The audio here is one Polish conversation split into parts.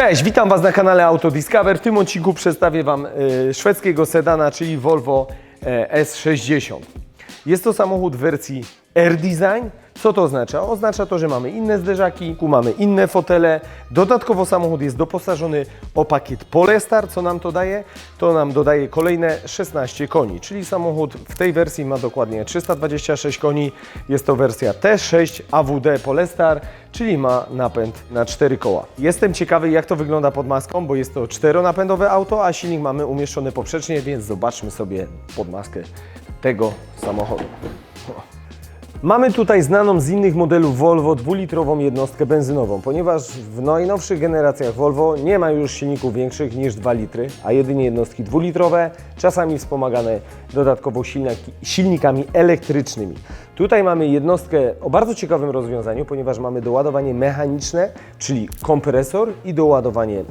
Cześć, witam Was na kanale Autodiscover. W tym odcinku przedstawię Wam y, szwedzkiego sedana, czyli Volvo e, S60. Jest to samochód w wersji Air Design. Co to oznacza? Oznacza to, że mamy inne zderzaki, mamy inne fotele. Dodatkowo samochód jest doposażony o pakiet Polestar. Co nam to daje? To nam dodaje kolejne 16 koni, czyli samochód w tej wersji ma dokładnie 326 koni. Jest to wersja T6 AWD Polestar, czyli ma napęd na 4 koła. Jestem ciekawy, jak to wygląda pod maską, bo jest to czteronapędowe auto, a silnik mamy umieszczony poprzecznie, więc zobaczmy sobie pod maskę tego samochodu. Mamy tutaj znaną z innych modelów Volvo dwulitrową jednostkę benzynową, ponieważ w najnowszych generacjach Volvo nie ma już silników większych niż 2 litry, a jedynie jednostki dwulitrowe, czasami wspomagane dodatkowo silnikami elektrycznymi. Tutaj mamy jednostkę o bardzo ciekawym rozwiązaniu, ponieważ mamy doładowanie mechaniczne, czyli kompresor i doładowanie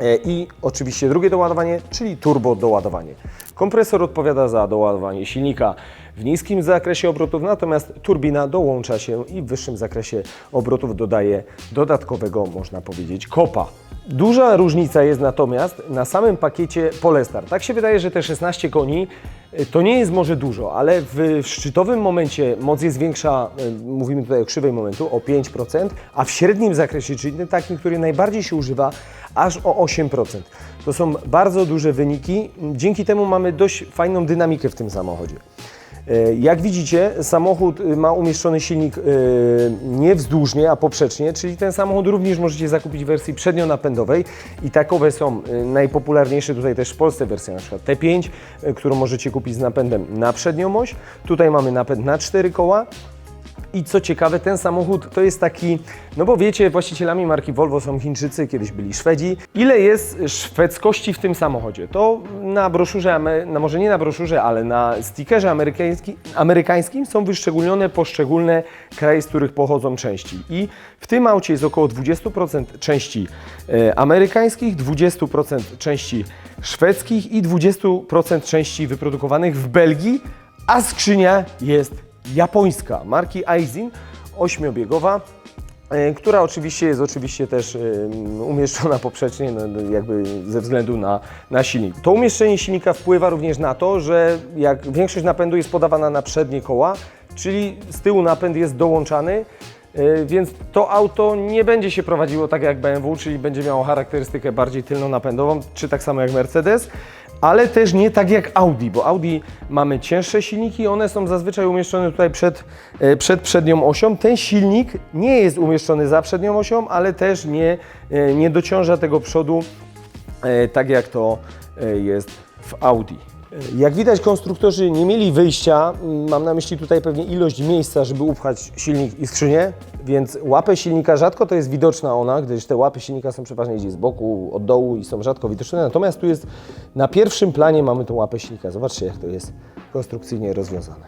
E, I oczywiście drugie doładowanie, czyli turbo doładowanie. Kompresor odpowiada za doładowanie silnika w niskim zakresie obrotów, natomiast turbina dołącza się i w wyższym zakresie obrotów dodaje dodatkowego, można powiedzieć, kopa. Duża różnica jest natomiast na samym pakiecie Polestar. Tak się wydaje, że te 16 koni y, to nie jest może dużo, ale w szczytowym momencie moc jest większa, y, mówimy tutaj o krzywej momentu, o 5%, a w średnim zakresie, czyli takim, który najbardziej się używa, aż o 8%. To są bardzo duże wyniki, dzięki temu mamy dość fajną dynamikę w tym samochodzie. E, Jak widzicie, samochód y, ma umieszczony silnik y, nie wzdłużnie, a poprzecznie, czyli ten samochód również możecie zakupić w wersji przednionapędowej i takowe są y, najpopularniejsze tutaj też w Polsce wersja na przykład T5, y, którą możecie kupić z napędem na przednią oś. Tutaj mamy napęd na cztery koła. I co ciekawe, ten samochód to jest taki, no bo wiecie, właścicielami marki Volvo są Chińczycy, kiedyś byli Szwedzi. Ile jest szwedzkości w tym samochodzie? To na broszurze, no może nie na broszurze, ale na stickerze amerykański, amerykańskim są wyszczególnione poszczególne kraje, z których pochodzą części. I w tym aucie jest około 20% części e, amerykańskich, 20% części szwedzkich i 20% części wyprodukowanych w Belgii, a skrzynia jest japońska marki Aizin, ośmiobiegowa, e, która oczywiście jest oczywiście też e, umieszczona poprzecznie, no, no, jakby ze względu na, na silnik. To umieszczenie silnika wpływa również na to, że jak większość napędu jest podawana na przednie koła, czyli z tyłu napęd jest dołączany, e, więc to auto nie będzie się prowadziło tak jak BMW, czyli będzie miało charakterystykę bardziej tylnonapędową, czy tak samo jak Mercedes, ale też nie tak jak Audi, bo Audi mamy cięższe silniki, one są zazwyczaj umieszczone tutaj przed, e, przed przednią osią. Ten silnik nie jest umieszczony za przednią osią, ale też nie, e, nie dociąża tego przodu e, tak jak to jest w Audi. Jak widać, konstruktorzy nie mieli wyjścia. Mam na myśli tutaj pewnie ilość miejsca, żeby upchać silnik i skrzynię, więc łapę silnika rzadko to jest widoczna ona, gdyż te łapy silnika są przeważnie gdzieś z boku, od dołu i są rzadko widoczne. Natomiast tu jest na pierwszym planie mamy tą łapę silnika. Zobaczcie, jak to jest konstrukcyjnie rozwiązane.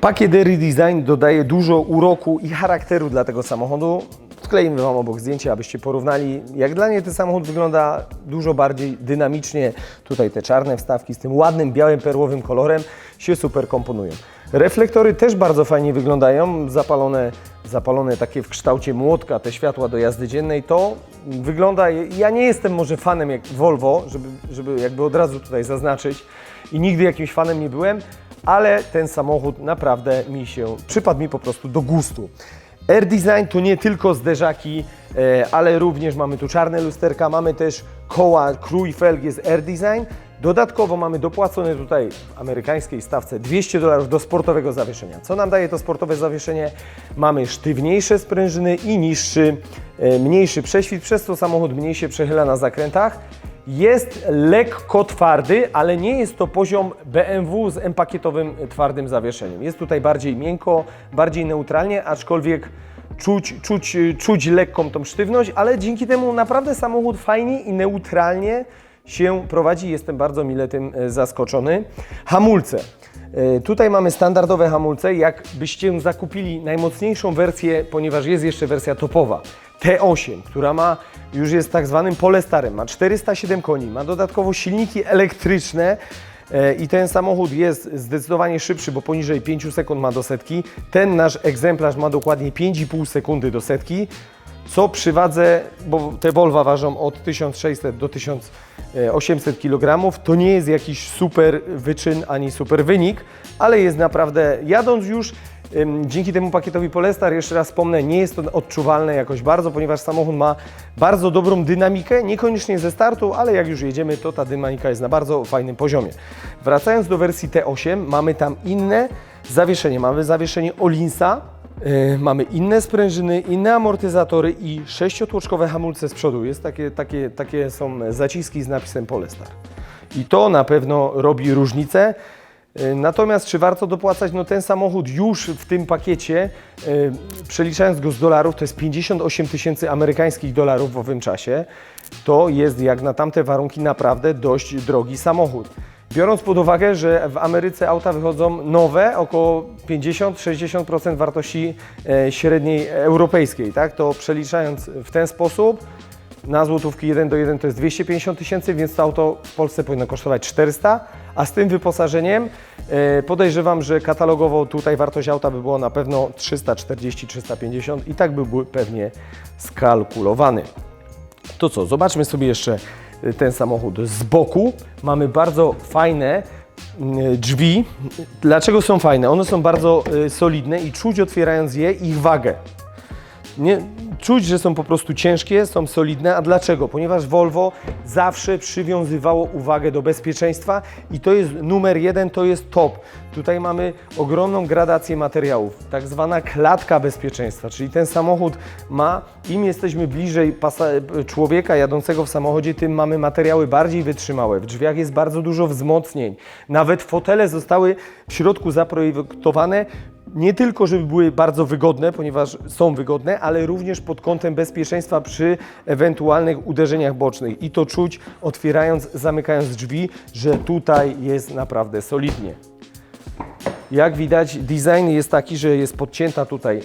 Pakiet Redesign dodaje dużo uroku i charakteru dla tego samochodu. Wkleimy Wam obok zdjęcie, abyście porównali. Jak dla mnie ten samochód wygląda dużo bardziej dynamicznie. Tutaj te czarne wstawki z tym ładnym, białym, perłowym kolorem się super komponują. Reflektory też bardzo fajnie wyglądają, zapalone, zapalone takie w kształcie młotka, te światła do jazdy dziennej, to wygląda, ja nie jestem może fanem jak Volvo, żeby, żeby jakby od razu tutaj zaznaczyć i nigdy jakimś fanem nie byłem, ale ten samochód naprawdę mi się, przypadł mi po prostu do gustu. Air Design to nie tylko zderzaki, e, ale również mamy tu czarne lusterka, mamy też koła krój felg jest Air Design. Dodatkowo mamy dopłacone tutaj w amerykańskiej stawce 200 dolarów do sportowego zawieszenia. Co nam daje to sportowe zawieszenie? Mamy sztywniejsze sprężyny i niższy, e, mniejszy prześwit, przez co samochód mniej się przechyla na zakrętach. Jest lekko twardy, ale nie jest to poziom BMW z M-pakietowym twardym zawieszeniem. Jest tutaj bardziej miękko, bardziej neutralnie, aczkolwiek czuć, czuć, czuć lekką tą sztywność, ale dzięki temu naprawdę samochód fajnie i neutralnie się prowadzi. Jestem bardzo mile tym e, zaskoczony. Hamulce. E, Tutaj mamy standardowe hamulce. Jakbyście zakupili najmocniejszą wersję, ponieważ jest jeszcze wersja topowa, T8, która ma już jest tak zwanym Polestarem, ma 407 koni, ma dodatkowo silniki elektryczne e, i ten samochód jest zdecydowanie szybszy, bo poniżej 5 sekund ma do setki. Ten nasz egzemplarz ma dokładnie 5,5 sekundy do setki. co przy wadze, bo te Volvo ważą od 1600 do 1800 kg, to nie jest jakiś super wyczyn ani super wynik, ale jest naprawdę, jadąc już, dzięki temu pakietowi Polestar, jeszcze raz wspomnę, nie jest to odczuwalne jakoś bardzo, ponieważ samochód ma bardzo dobrą dynamikę, niekoniecznie ze startu, ale jak już jedziemy, to ta dynamika jest na bardzo fajnym poziomie. Wracając do wersji T8, mamy tam inne zawieszenie. Mamy zawieszenie Olinsa, Yy, mamy inne sprężyny, inne amortyzatory i sześciotłoczkowe hamulce z przodu. Jest takie, takie, takie są zaciski z napisem Polestar. I to na pewno robi różnicę. Yy, Natomiast czy warto dopłacać? No ten samochód już w tym pakiecie, yy, przeliczając go z dolarów, to jest 58 tysięcy amerykańskich dolarów w owym czasie. To jest jak na tamte warunki naprawdę dość drogi samochód. Biorąc pod uwagę, że w Ameryce auta wychodzą nowe, około 50-60% wartości e, średniej europejskiej, tak? to przeliczając w ten sposób, na złotówki 1 do 1 to jest 250 tysięcy, więc to auto w Polsce powinno kosztować 400, a z tym wyposażeniem e, podejrzewam, że katalogowo tutaj wartość auta by było na pewno 340-350 i tak by był pewnie skalkulowany. To co, zobaczmy sobie jeszcze y, ten samochód z boku. Mamy bardzo fajne y, drzwi. Dlaczego są fajne? One są bardzo solidne i czuć otwierając je ich wagę. Nie, czuć, że są po prostu ciężkie, są solidne. A dlaczego? Ponieważ Volvo zawsze przywiązywało uwagę do bezpieczeństwa i to jest numer jeden, to jest top. Tutaj mamy ogromną gradację materiałów, tak zwana klatka bezpieczeństwa, czyli ten samochód ma, im jesteśmy bliżej człowieka jadącego w samochodzie, tym mamy materiały bardziej wytrzymałe. W drzwiach jest bardzo dużo wzmocnień. Nawet fotele zostały w środku zaprojektowane nie tylko, żeby były bardzo wygodne, ponieważ są wygodne, ale również pod kątem bezpieczeństwa przy ewentualnych uderzeniach bocznych. I to czuć otwierając, zamykając drzwi, że tutaj jest naprawdę solidnie. Jak widać, design jest taki, że jest podcięta tutaj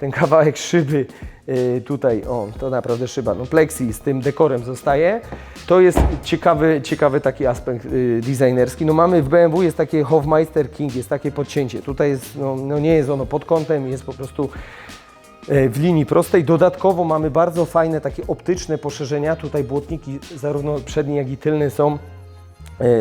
ten kawałek szyby. Yy, Tutaj, o, to naprawdę szyba. No, plexi z tym dekorem zostaje. To jest ciekawy, ciekawy taki aspekt yy, designerski. No, mamy w BMW jest takie Hofmeister King, jest takie podcięcie. Tutaj jest, no, no nie jest ono pod kątem, jest po prostu e, w linii prostej. Dodatkowo mamy bardzo fajne takie optyczne poszerzenia. Tutaj błotniki zarówno przednie, jak i tylne są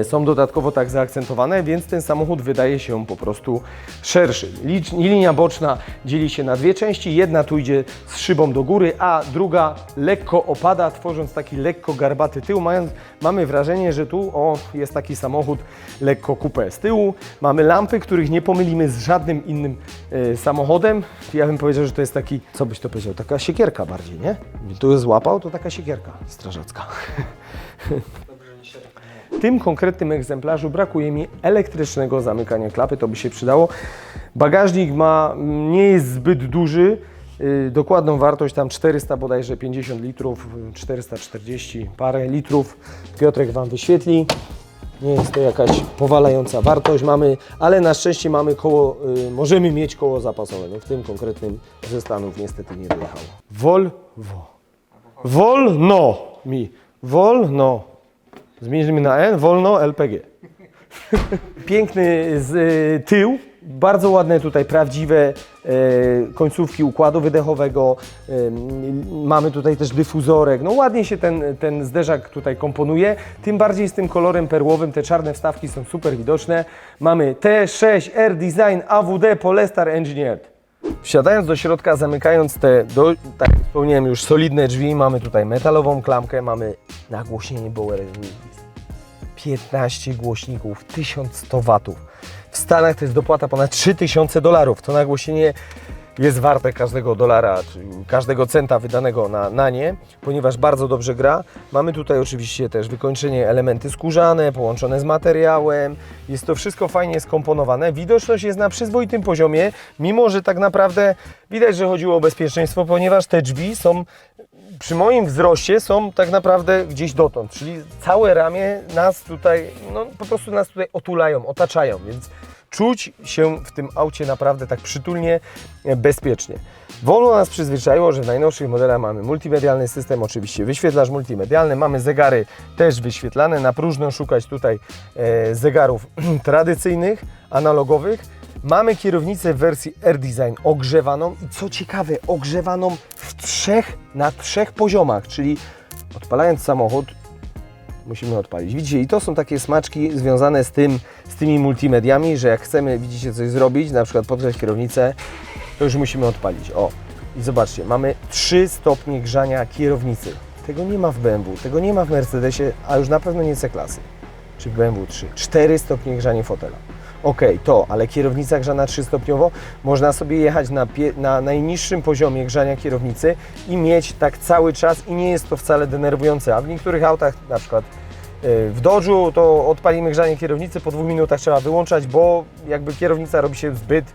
są dodatkowo tak zaakcentowane, więc ten samochód wydaje się po prostu szerszy. Linia boczna dzieli się na dwie części. Jedna tu idzie z szybą do góry, a druga lekko opada, tworząc taki lekko garbaty tył. Mając, mamy wrażenie, że tu o, jest taki samochód lekko coupé. Z tyłu mamy lampy, których nie pomylimy z żadnym innym e, samochodem. Ja bym powiedział, że to jest taki, co byś to powiedział, taka siekierka bardziej, nie? Tu złapał, to taka siekierka strażacka. Tym konkretnym egzemplarzu brakuje mi elektrycznego zamykania klapy, to by się przydało. Bagażnik ma, nie jest zbyt duży, yy, dokładną wartość tam 400 bodajże 50 litrów, yy, 440 parę litrów. Piotrek Wam wyświetli. Nie jest to jakaś powalająca wartość, mamy, ale na szczęście mamy koło, yy, możemy mieć koło zapasowe. No w tym konkretnym ze Stanów niestety nie wyjechało. Volvo. Wolno mi. Wolno. Zmienimy na N, wolno LPG. Piękny z, y, tył, bardzo ładne tutaj prawdziwe e, końcówki układu wydechowego. Em, mamy tutaj też dyfuzorek. No ładnie się ten, ten zderzak tutaj komponuje. Tym bardziej z tym kolorem perłowym. Te czarne wstawki są super widoczne. Mamy T6 R Design AWD Polestar Engineered. Wsiadając do środka, zamykając te, do, tak wspomniałem już, solidne drzwi, mamy tutaj metalową klamkę, mamy nagłośnienie Bauer 15 głośników, 1100 watów. W Stanach to jest dopłata ponad 3000 dolarów. To nagłośnienie jest warte każdego dolara, każdego centa wydanego na, na nie, ponieważ bardzo dobrze gra. Mamy tutaj oczywiście też wykończenie elementy skórzane, połączone z materiałem. Jest to wszystko fajnie skomponowane. Widoczność jest na przyzwoitym poziomie, mimo że tak naprawdę widać, że chodziło o bezpieczeństwo, ponieważ te drzwi są przy moim wzroście są tak naprawdę gdzieś dotąd, czyli całe ramię nas tutaj, no po prostu nas tutaj otulają, otaczają, więc czuć się w tym aucie naprawdę tak przytulnie, e, bezpiecznie. Volvo nas przyzwyczaiło, że w najnowszych modelach mamy multimedialny system, oczywiście wyświetlacz multimedialny, mamy zegary też wyświetlane, na próżno szukać tutaj e, zegarów tradycyjnych, analogowych. Mamy kierownicę w wersji Air Design ogrzewaną i co ciekawe, ogrzewaną w trzech, na trzech poziomach, czyli odpalając samochód, musimy odpalić. Widzicie, i to są takie smaczki związane z tym, z tymi multimediami, że jak chcemy, widzicie, coś zrobić, na przykład podgrzać kierownicę, to już musimy odpalić. O, i zobaczcie, mamy 3 stopnie grzania kierownicy. Tego nie ma w BMW, tego nie ma w Mercedesie, a już na pewno nie C-klasy, czy BMW 3. 4 stopnie grzania fotela. Ok, to, ale kierownica grzana 3-stopniowo, można sobie jechać na, na najniższym poziomie grzania kierownicy i mieć tak cały czas i nie jest to wcale denerwujące, a w niektórych autach, na przykład y, w Dodge'u, to odpalimy grzanie kierownicy, po dwóch minutach trzeba wyłączać, bo jakby kierownica robi się zbyt,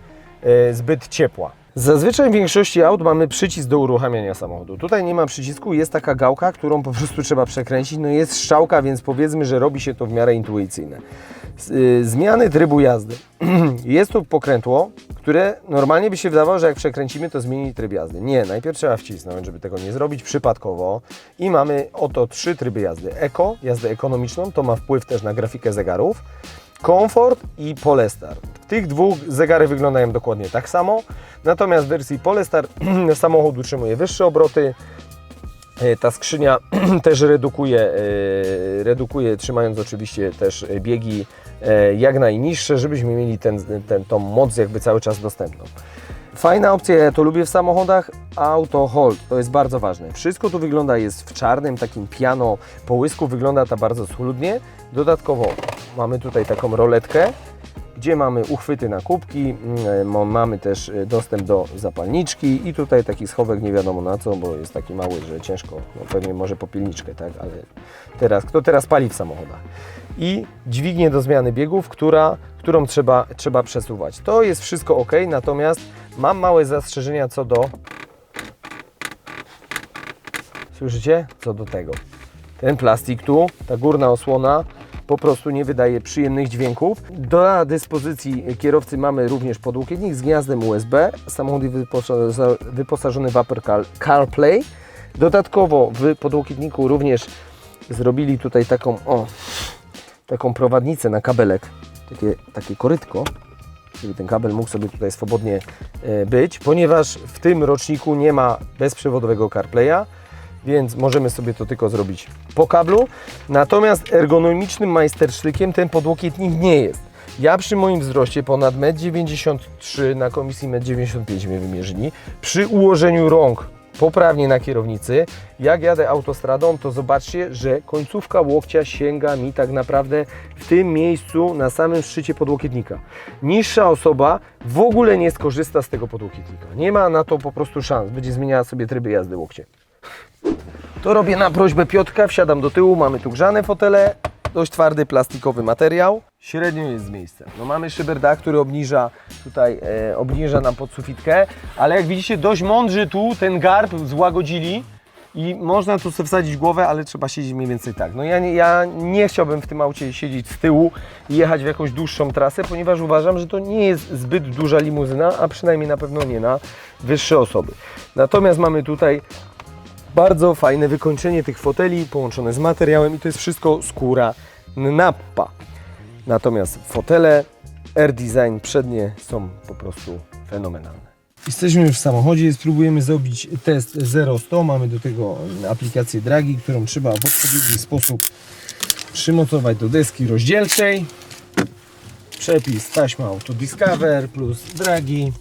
y, zbyt ciepła. Zazwyczaj w większości aut mamy przycisk do uruchamiania samochodu. Tutaj nie ma przycisku, jest taka gałka, którą po prostu trzeba przekręcić. No jest strzałka, więc powiedzmy, że robi się to w miarę intuicyjne. Y, Zmiany trybu jazdy. jest tu pokrętło, które normalnie by się wydawało, że jak przekręcimy, to zmieni tryb jazdy. Nie, najpierw trzeba wcisnąć, żeby tego nie zrobić przypadkowo. I mamy oto trzy tryby jazdy. Eko, jazdę ekonomiczną, to ma wpływ też na grafikę zegarów. Komfort i Polestar. W tych dwóch zegary wyglądają dokładnie tak samo, natomiast w wersji Polestar samochód utrzymuje wyższe obroty, E, ta skrzynia też redukuje, e, redukuje, trzymając oczywiście też biegi jak najniższe, żebyśmy mieli ten, ten, tą moc jakby cały czas dostępną. Fajna opcja, ja to lubię w samochodach, auto hold, to jest bardzo ważne. Wszystko tu wygląda, jest w czarnym, takim piano połysku, wygląda to bardzo schludnie. Dodatkowo mamy tutaj taką roletkę, gdzie mamy uchwyty na kubki, mm, mo- mamy też e, dostęp do zapalniczki i tutaj taki schowek nie wiadomo na co, bo jest taki mały, że ciężko, no pewnie może popielniczkę, tak, ale teraz, kto teraz pali w samochodach? I dźwignię do zmiany biegów, która, którą trzeba, trzeba przesuwać. To jest wszystko ok, natomiast mam małe zastrzeżenia co do Słyszycie? Co do tego. Ten plastik tu, ta górna osłona, po prostu nie wydaje przyjemnych dźwięków. Do dyspozycji kierowcy mamy również podłokietnik z gniazdem USB. Samochód wyposażony w Apple Car- CarPlay. Dodatkowo w podłokietniku również zrobili tutaj taką, o, taką prowadnicę na kabelek, takie, takie korytko, żeby ten kabel mógł sobie tutaj swobodnie e, być, ponieważ w tym roczniku nie ma bezprzewodowego CarPlaya, więc możemy sobie to tylko zrobić po kablu. Natomiast ergonomicznym majstersztykiem ten podłokietnik nie jest. Ja przy moim wzroście ponad 1,93 m na komisji 1,95 m mnie wymierzyli, przy ułożeniu rąk poprawnie na kierownicy, jak jadę autostradą, to zobaczcie, że końcówka łokcia sięga mi tak naprawdę w tym miejscu na samym szczycie podłokietnika. Niższa osoba w ogóle nie skorzysta z tego podłokietnika. Nie ma na to po prostu szans. Będzie zmieniała sobie tryby jazdy łokcie. To robię na prośbę Piotrka, wsiadam do tyłu, mamy tu grzane fotele, dość twardy plastikowy materiał. Średnio jest z miejscem. No mamy szyberdach, który obniża tutaj, e, obniża nam podsufitkę, ale jak widzicie dość mądrzy tu ten garb złagodzili i można tu sobie wsadzić głowę, ale trzeba siedzieć mniej więcej tak. No ja nie, ja nie chciałbym w tym aucie siedzieć z tyłu i jechać w jakąś dłuższą trasę, ponieważ uważam, że to nie jest zbyt duża limuzyna, a przynajmniej na pewno nie na wyższe osoby. Natomiast mamy tutaj bardzo fajne wykończenie tych foteli połączone z materiałem i to jest wszystko skóra Nappa. Natomiast fotele Air Design przednie są po prostu fenomenalne. Jesteśmy już w samochodzie, spróbujemy zrobić test 0-100. Mamy do tego aplikację Dragi, którą trzeba w odpowiedni sposób przymocować do deski rozdzielczej. Przepis taśma Auto Discover plus Dragi.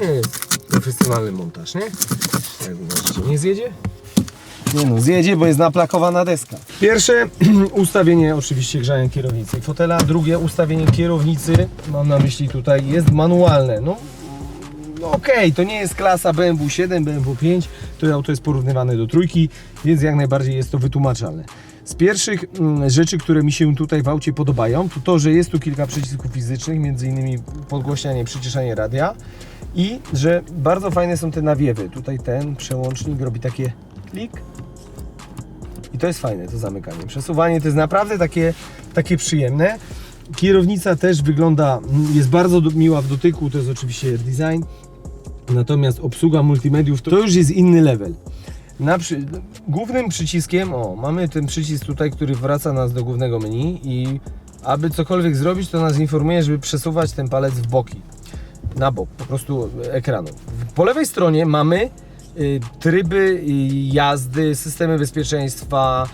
Jest profesjonalny montaż, nie? Jak uważacie, nie zjedzie? Nie no, zjedzie, bo jest naplakowana deska. Pierwsze ustawienie oczywiście grzania kierownicy i fotela, drugie ustawienie kierownicy, mam na myśli tutaj, jest manualne. No, no okej, to nie jest klasa BMW 7, BMW 5, to auto jest porównywane do trójki, więc jak najbardziej jest to wytłumaczalne. Z pierwszych mm, rzeczy, które mi się tutaj w aucie podobają, to to, że jest tu kilka przycisków fizycznych, innymi podgłośnianie, przyciszanie radia i że bardzo fajne są te nawiewy. Tutaj ten przełącznik robi takie klik i to jest fajne, to zamykanie. Przesuwanie to jest naprawdę takie, takie przyjemne. Kierownica też wygląda, mm, jest bardzo miła w dotyku, to jest oczywiście design. Natomiast obsługa multimediów to, już jest inny level. Przy... Głównym przyciskiem, o, mamy ten przycisk tutaj, który wraca nas do głównego menu i aby cokolwiek zrobić, to nas informuje, żeby przesuwać ten palec w boki, na bok, po prostu ekranu. Po lewej stronie mamy tryby y, jazdy, systemy bezpieczeństwa,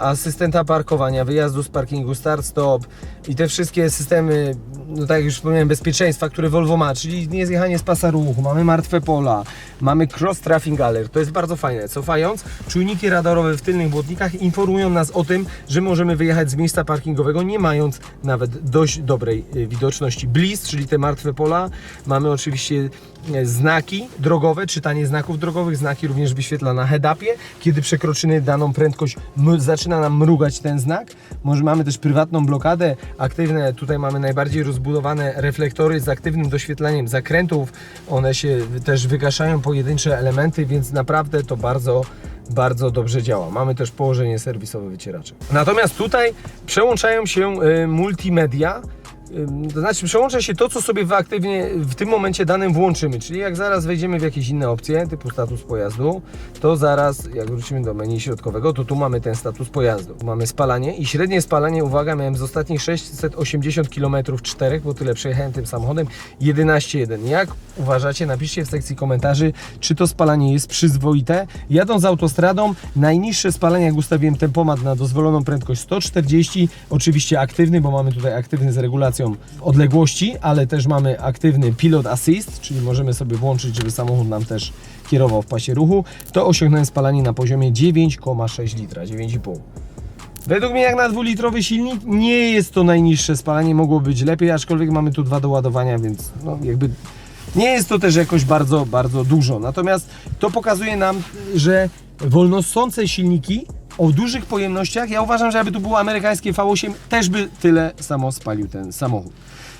asystenta parkowania, wyjazdu z parkingu, start-stop i te wszystkie systemy, no tak jak już wspomniałem, bezpieczeństwa, które Volvo ma, czyli niezjechanie z pasa ruchu, mamy martwe pola, mamy cross traffic alert, to jest bardzo fajne. Cofając, czujniki radarowe w tylnych błotnikach informują nas o tym, że możemy wyjechać z miejsca parkingowego, nie mając nawet dość dobrej y, widoczności. Bliss, czyli te martwe pola, mamy oczywiście e, znaki drogowe, czytanie znaków drogowych, znaki również wyświetla na head-upie, kiedy przekroczymy daną prędkość, zaczyna nam mrugać ten znak. Może mamy też prywatną blokadę, aktywne, tutaj mamy najbardziej rozbudowane reflektory z aktywnym doświetlaniem zakrętów, one się też wygaszają pojedyncze elementy, więc naprawdę to bardzo bardzo dobrze działa. Mamy też położenie serwisowe wycieraczy. Natomiast tutaj przełączają się y, multimedia, To znaczy przełącza się to, co sobie w aktywnie w tym momencie danym włączymy. Czyli jak zaraz wejdziemy w jakieś inne opcje, typu status pojazdu, to zaraz jak wrócimy do menu środkowego, to tu mamy ten status pojazdu. Mamy spalanie i średnie spalanie, uwaga, miałem z ostatnich 680 km 4, bo tyle przejechałem tym samochodem, 11,1. Jak uważacie? Napiszcie w sekcji komentarzy, czy to spalanie jest przyzwoite. Jadąc autostradą, najniższe spalanie, jak ustawiłem tempomat na dozwoloną prędkość 140, oczywiście aktywny, bo mamy tutaj aktywny z regulacją odległości, ale też mamy aktywny pilot assist, czyli możemy sobie włączyć, żeby samochód nam też kierował w pasie ruchu, to osiągnąłem spalanie na poziomie 9,6 litra, 9,5. Według mnie jak na dwulitrowy silnik nie jest to najniższe spalanie, mogło być lepiej, aczkolwiek mamy tu dwa doładowania, więc no jakby nie jest to też jakoś bardzo, bardzo dużo. Natomiast to pokazuje nam, że wolnosące silniki o dużych pojemnościach, ja uważam, że jakby tu było amerykańskie V8, też by tyle samo spalił ten samochód.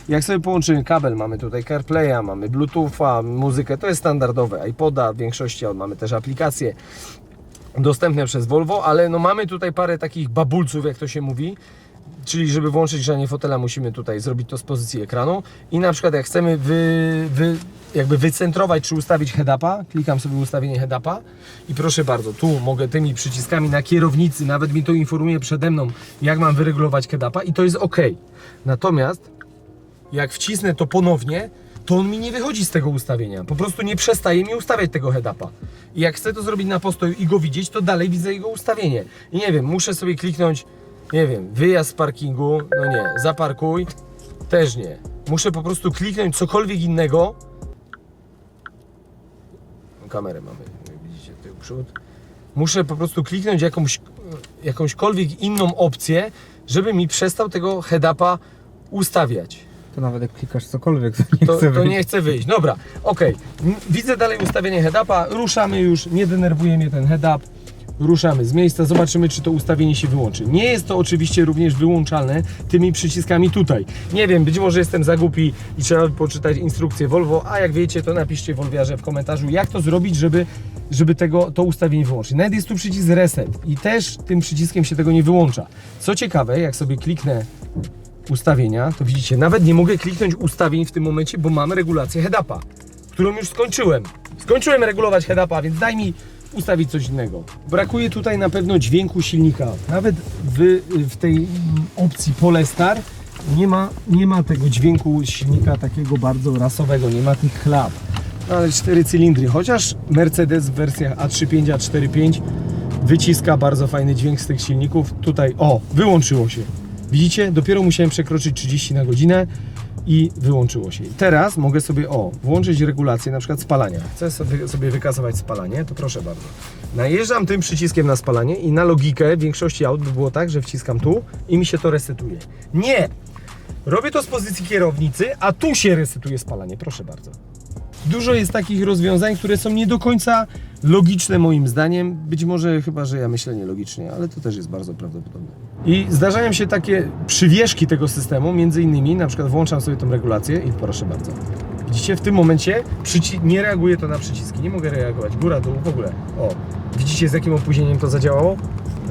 Jak sobie połączymy kabel, mamy tutaj CarPlaya, mamy Bluetootha, muzykę, to jest standardowe, iPoda w większości, mamy też aplikacje dostępne przez Volvo, ale no mamy tutaj parę takich babulców, jak to się mówi, czyli żeby włączyć grzanie fotela musimy tutaj zrobić to z pozycji ekranu i na przykład jak chcemy wy, wy, jakby wycentrować czy ustawić head-upa, klikam sobie ustawienie head-upa i proszę bardzo, tu mogę tymi przyciskami na kierownicy, nawet mi to informuje przede mną, jak mam wyregulować head-upa i to jest ok. Natomiast jak wcisnę to ponownie, to on mi nie wychodzi z tego ustawienia. Po prostu nie przestaje mi ustawiać tego head-upa. I jak chcę to zrobić na postoju i go widzieć, to dalej widzę jego ustawienie. I nie wiem, muszę sobie kliknąć, nie wiem, wyjazd z parkingu, no nie, zaparkuj, też nie. Muszę po prostu kliknąć cokolwiek innego. Kamerę mamy, widzicie, tył przód. Muszę po prostu kliknąć jakąś, jakąśkolwiek inną opcję, żeby mi przestał tego head-upa ustawiać. To nawet jak klikasz cokolwiek, to nie To, chce to wyjść. nie chce wyjść. Dobra, okej. M- Widzę dalej ustawienie head-upa. Ruszamy już, nie denerwuje mnie ten head-up. Ruszamy z miejsca, zobaczymy, czy to ustawienie się wyłączy. Nie jest to oczywiście również wyłączalne tymi przyciskami tutaj. Nie wiem, być może jestem za głupi i trzeba poczytać instrukcję Volvo, a jak wiecie, to napiszcie Volviarze w komentarzu, jak to zrobić, żeby, żeby tego, to ustawienie wyłączyć. Nawet jest tu przycisk reset i też tym przyciskiem się tego nie wyłącza. Co ciekawe, jak sobie kliknę ustawienia, to widzicie, nawet nie mogę kliknąć ustawień w tym momencie, bo mam regulację head-upa, którą już skończyłem. Skończyłem regulować head-upa, więc daj mi ustawić coś innego. Brakuje tutaj na pewno dźwięku silnika. Nawet w, w tej opcji Polestar nie ma, nie ma tego dźwięku silnika takiego bardzo rasowego, nie ma tych chlap. No ale cztery cylindry, chociaż Mercedes w wersjach A35, A45 wyciska bardzo fajny dźwięk z tych silników. Tutaj, o, wyłączyło się. Widzicie? Dopiero musiałem przekroczyć 30 na godzinę i wyłączyło się. Teraz mogę sobie, o, włączyć regulację na przykład spalania. Chcę sobie, sobie wykasować spalanie, to proszę bardzo. Najeżdżam tym przyciskiem na spalanie i na logikę większości aut by było tak, że wciskam tu i mi się to resetuje. Nie! Robię to z pozycji kierownicy, a tu się resetuje spalanie. Proszę bardzo. Dużo jest takich rozwiązań, które są nie do końca logiczne moim zdaniem. Być może chyba, że ja myślę nielogicznie, ale to też jest bardzo prawdopodobne. I zdarzają się takie przywieszki tego systemu, między innymi, na przykład włączam sobie tą regulację i proszę bardzo. Widzicie, w tym momencie nie reaguje to na przyciski, nie mogę reagować, góra, dół, w ogóle. O, widzicie z jakim opóźnieniem to zadziałało?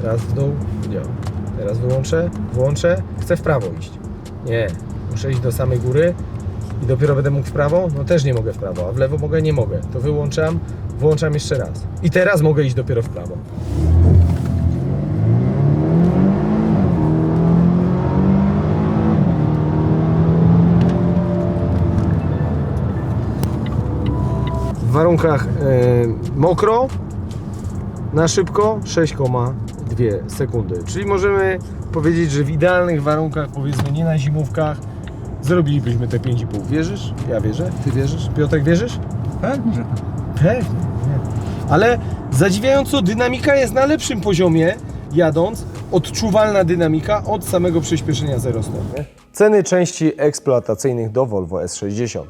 Raz w dół, działa. Teraz wyłączę, włączę, chcę w prawo iść. Nie, muszę iść do samej góry, i dopiero będę mógł w prawo? No też nie mogę w prawo, a w lewo mogę? Nie mogę. To wyłączam, Włączam jeszcze raz. I teraz mogę iść dopiero w prawo. W warunkach e, mokro, na szybko 6,2 sekundy. Czyli możemy powiedzieć, że w idealnych warunkach, powiedzmy nie na zimówkach, zrobilibyśmy te 5,5. Wierzysz? Ja wierzę. Ty wierzysz? Piotrek wierzysz? Pewnie, tak. Pewnie. Ale zadziwiająco dynamika jest na lepszym poziomie jadąc. Odczuwalna dynamika od samego przyspieszenia 0 stopni. Ceny części eksploatacyjnych do Volvo S60.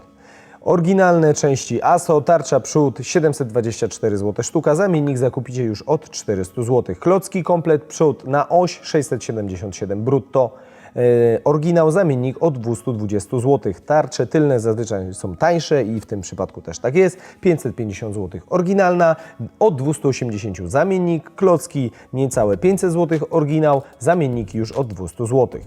Oryginalne części ASO, tarcza przód 724 zł sztuka, zamiennik zakupicie już od 400 zł. Klocki komplet przód na oś 677 brutto. E, Oryginał zamiennik od 220 zł. Tarcze tylne zazwyczaj są tańsze i w tym przypadku też tak jest. 550 zł oryginalna, od 280 zamiennik, klocki niecałe 500 zł oryginał, zamienniki już od 200 zł.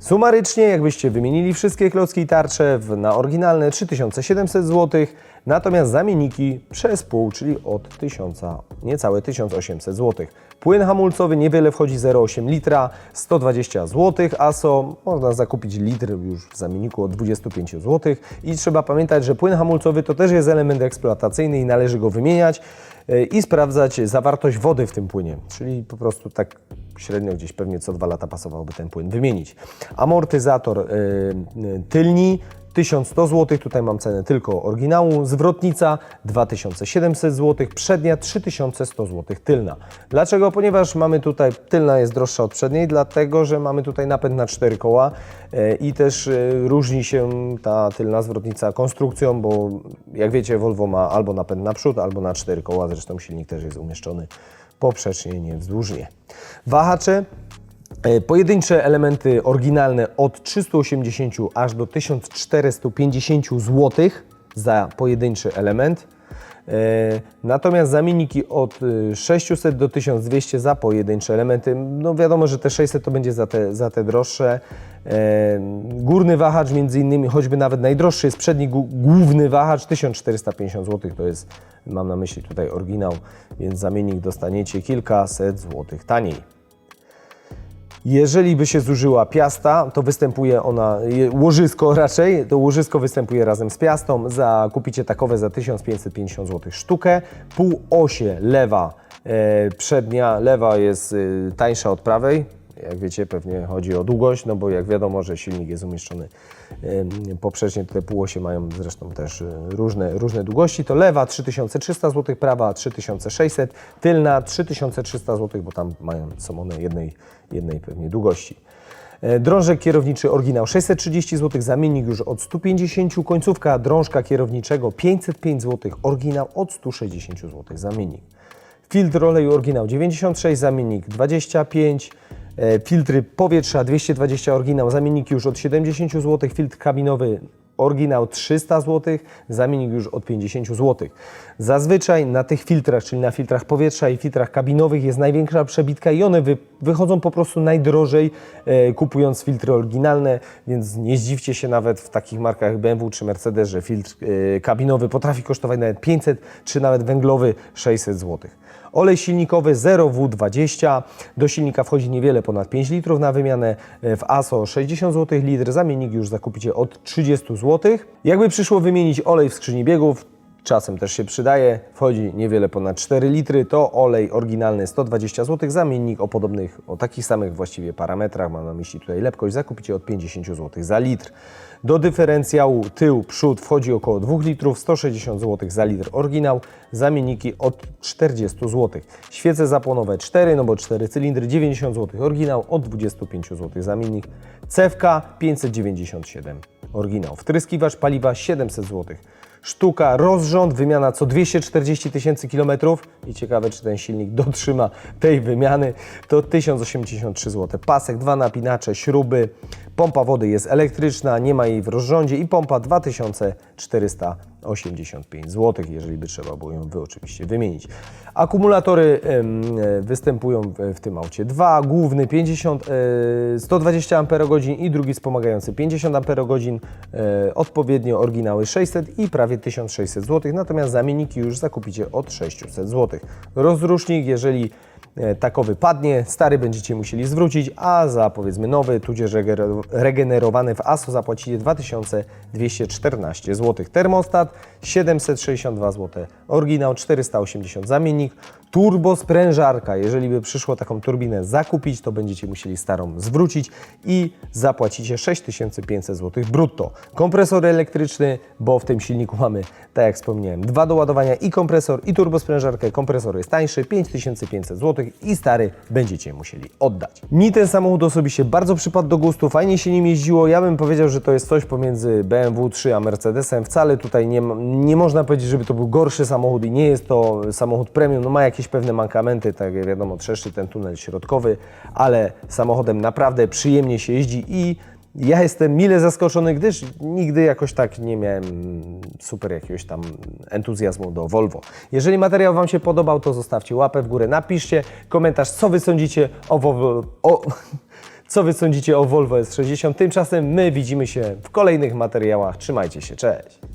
Sumarycznie, jakbyście wymienili wszystkie klocki i tarcze na oryginalne 3700 zł, natomiast zamienniki przez pół, czyli od 1000, niecałe 1800 zł. Płyn hamulcowy niewiele wchodzi 0,8 litra, 120 zł, ASO można zakupić litr już w zamienniku od 25 zł i trzeba pamiętać, że płyn hamulcowy to też jest element eksploatacyjny i należy go wymieniać e, i sprawdzać zawartość wody w tym płynie, czyli po prostu tak średnio gdzieś pewnie co dwa lata pasowałoby ten płyn wymienić. Amortyzator y, tylni 1100 zł, tutaj mam cenę tylko oryginału, zwrotnica 2700 zł, przednia 3100 zł tylna. Dlaczego? Ponieważ mamy tutaj, tylna jest droższa od przedniej, dlatego że mamy tutaj napęd na 4 koła y, i też y, różni się ta tylna zwrotnica konstrukcją, bo jak wiecie Volvo ma albo napęd na przód, albo na 4 koła, zresztą silnik też jest umieszczony poprzecznie, nie wzdłużnie. Wahacze E, Pojedyncze elementy oryginalne od 380 aż do 1450 zł za pojedynczy element. E, Natomiast zamienniki od y, 600 do 1200 za pojedyncze elementy. No wiadomo, że te 600 to będzie za te, za te droższe. E, Górny wahacz między innymi, choćby nawet najdroższy jest przedni główny wahacz 1450 zł. To jest, mam na myśli tutaj oryginał, więc zamiennik dostaniecie kilkaset złotych taniej. Jeżeli by się zużyła piasta, to występuje ona, łożysko raczej, to łożysko występuje razem z piastą. Zakupicie takowe za 1550 zł sztukę. Półosie lewa, e, przednia lewa jest y, tańsza od prawej. Jak wiecie, pewnie chodzi o długość, no bo jak wiadomo, że silnik jest umieszczony poprzecznie, te półosie mają zresztą też y, różne, różne długości. To lewa 3300 zł, prawa 3600, tylna 3300 zł, bo tam mają, są one jednej, jednej pewnie długości. E, Drążek kierowniczy oryginał 630 zł, zamiennik już od 150, końcówka drążka kierowniczego 505 zł, oryginał od 160 zł, zamiennik. Filtr oleju oryginał 96, zamiennik 25, e, filtry powietrza 220 oryginał, zamiennik już od 70 zł, filtr kabinowy oryginał 300 zł, zamiennik już od 50 zł. Zazwyczaj na tych filtrach, czyli na filtrach powietrza i filtrach kabinowych jest największa przebitka i one wy, wychodzą po prostu najdrożej e, kupując filtry oryginalne, więc nie zdziwcie się nawet w takich markach BMW czy Mercedes, że filtr e, kabinowy potrafi kosztować nawet 500 czy nawet węglowy 600 zł. Olej silnikowy 0W20. Do silnika wchodzi niewiele ponad 5 litrów na wymianę. W ASO 60 zł litr. Zamiennik już zakupicie od 30 zł. Jakby przyszło wymienić olej w skrzyni biegów, czasem też się przydaje, wchodzi niewiele ponad 4 litry, to olej oryginalny 120 zł, zamiennik o podobnych, o takich samych właściwie parametrach, mam na myśli tutaj lepkość, zakupicie od 50 zł za litr. Do dyferencjału tył, przód wchodzi około 2 litrów, 160 zł za litr oryginał, zamienniki od 40 zł. Świece zapłonowe 4, no bo 4 cylindry, 90 zł oryginał, od 25 zł zamiennik. Cewka 597 oryginał. Wtryskiwacz paliwa 700 zł. Sztuka, rozrząd, wymiana co 240 tysięcy kilometrów. I ciekawe, czy ten silnik dotrzyma tej wymiany, to 1083 zł. Pasek, dwa napinacze, śruby, pompa wody jest elektryczna, nie ma jej w rozrządzie. I pompa 2400 385 zł, jeżeli by trzeba było ją wy oczywiście wymienić. Akumulatory e, występują w, tym aucie dwa, główny 50, e, 120 Ah i drugi wspomagający 50 Ah, e, odpowiednio oryginały 600 i prawie 1600 zł, natomiast zamienniki już zakupicie od 600 zł. Rozrusznik, jeżeli takowy padnie, stary będziecie musieli zwrócić, a za powiedzmy nowy, tudzież regener- regenerowany w ASO zapłacicie 2214 zł. Termostat 762 zł, oryginał 480 zamiennik, turbo sprężarka, jeżeli by przyszło taką turbinę zakupić, to będziecie musieli starą zwrócić i zapłacicie 6500 zł brutto. Kompresor elektryczny, bo w tym silniku mamy, tak jak wspomniałem, dwa do ładowania i kompresor i turbosprężarkę. Kompresor jest tańszy, 5500 zł i stary będziecie musieli oddać. Mi ten samochód osobiście bardzo przypadł do gustu, fajnie się nim jeździło. Ja bym powiedział, że to jest coś pomiędzy BMW 3 a Mercedesem. Wcale tutaj nie, nie można powiedzieć, żeby to był gorszy samochód i nie jest to samochód premium. No ma jakieś pewne mankamenty, tak jak wiadomo, trzeszczy ten tunel środkowy, ale samochodem naprawdę przyjemnie się jeździ i ja jestem mile zaskoczony, gdyż nigdy jakoś tak nie miałem super jakiegoś tam entuzjazmu do Volvo. Jeżeli materiał Wam się podobał, to zostawcie łapę w górę, napiszcie komentarz, co Wy sądzicie o Volvo, o, co Wy sądzicie o Volvo S60. Tymczasem my widzimy się w kolejnych materiałach. Trzymajcie się, cześć!